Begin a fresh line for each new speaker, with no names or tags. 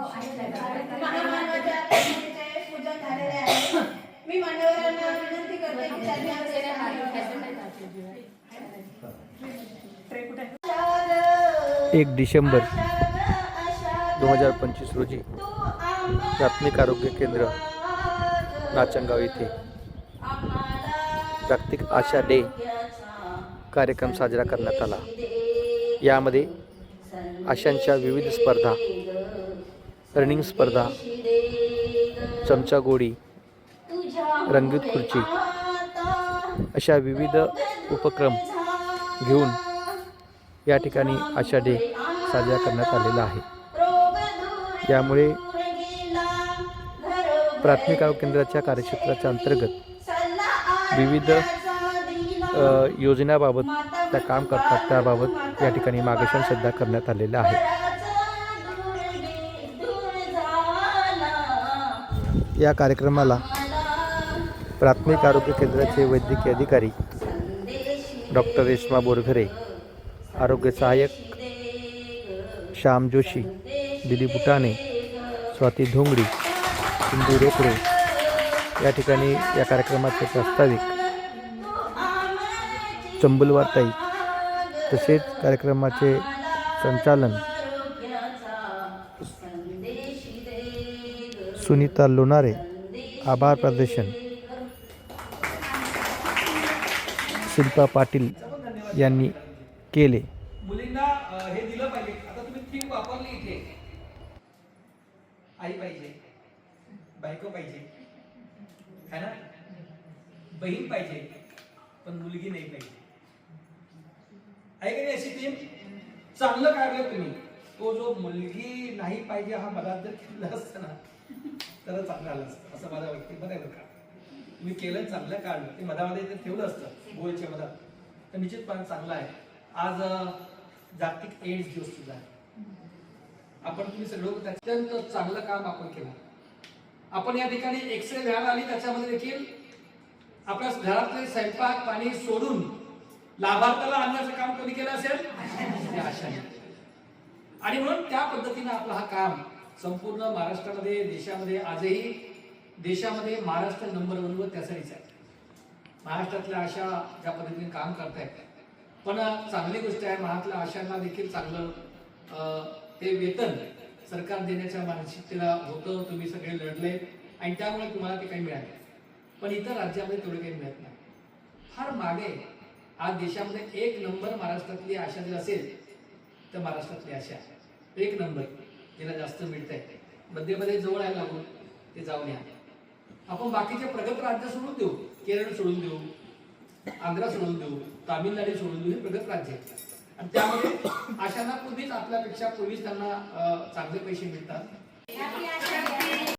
महामानवाच्या प्रतिमेचे पूजन झालेले आहे. मी मान्यवरांना विनंती करते की त्यांनी आमचे
एक डिसेंबर दोन हजार पंचवीस रोजी प्राथमिक आरोग्य केंद्र नाचनगाव येथे जागतिक आशा डे कार्यक्रम साजरा करण्यात आला. यामध्ये आशांच्या विविध स्पर्धा रनिंग स्पर्धा चमचा गोडी रंगीत खुर्ची अशा विविध उपक्रम घेऊन या ठिकाणी आशा डे साजरा करण्यात आलेला आहे. यामुळे प्राथमिक आरोग्य केंद्राच्या कार्यक्षेत्राच्या अंतर्गत विविध योजनाबाबत त्या काम करतात त्याबाबत या ठिकाणी मार्गदर्शन सुद्धा करण्यात आलेलं आहे. या कार्यक्रमाला प्राथमिक आरोग्य केंद्राचे वैद्यकीय अधिकारी डॉक्टर रेश्मा बोरघरे आरोग्य सहाय्यक श्याम जोशी दिलीप बुटाणे स्वाती धोंगडी सिंधू रोकडे या ठिकाणी या कार्यक्रमाचे प्रास्ताविक चंबुलवारताई तसेच कार्यक्रमाचे संचालन सुनीता लोणारे. आभार प्रदर्शन. शिल्पा पाटील यांनी केले.
मुलींना हे दिलं पाहिजे. आता तुम्ही थीम वापरली इथे. आई पाहिजे. बायको पाहिजे. है ना? बहीण पाहिजे. पण मुलगी नाही पाहिजे. आहे का नाही अशी थीम चांगलं काढलं तुम्ही. तो जो मुलगी नाही पाहिजे हा पदार्थ केला असतं ना. तर चांगलं आलं असतं. असं माझा वैयक्तिक आहे बरं का. मी केलं चांगलं काढलं ते मधामध्ये ते ठेवलं असतं. गोळीच्या मधात. तर निश्चितपणे चांगलं आहे. आज जागतिक एड्स दिवस सुद्धा आहे. आपण तुम्ही सगळं अत्यंत चांगलं काम आपण केलं. आपण या ठिकाणी एक्सरे व्हॅन आली त्याच्यामध्ये देखील आपल्या घरातले स्वयंपाक पाणी सोडून लाभार्थ्याला आणण्याचं काम कोणी केलं असेल? त्या आणि म्हणून त्या पद्धतीने आपला हा काम संपूर्ण महाराष्ट्रामध्ये देशामध्ये आजही देशामध्ये महाराष्ट्र नंबर वनवर त्यासाठीच आहे. महाराष्ट्रातल्या आशा ज्या पद्धतीने काम करतायत पण चांगली गोष्ट आहे महाराष्ट्रातल्या आशांना देखील चांगलं ते वेतन सरकार देण्याच्या मानसिकतेला होतं तुम्ही सगळे लढले आणि त्यामुळे तुम्हाला ते काही मिळाले पण इतर राज्यामध्ये तेवढे काही मिळत नाही. फार मागे आज देशामध्ये एक नंबर महाराष्ट्रातली आशा जर असेल तर महाराष्ट्रातली आशा एक नंबर. तिला जास्त मिळत आहे मध्यमध्ये जवळ आहे लागून ते जाऊन या. आपण बाकीचे प्रगत राज्य सोडून देऊ. केरळ सोडून देऊ. आंध्रा सोडून देऊ. तामिळनाडू सोडून देऊ. हे प्रगत राज्य आहे. आणि त्यामध्ये आशांना पूर्वीच आपल्यापेक्षा पूर्वीच त्यांना चांगले पैसे मिळतात.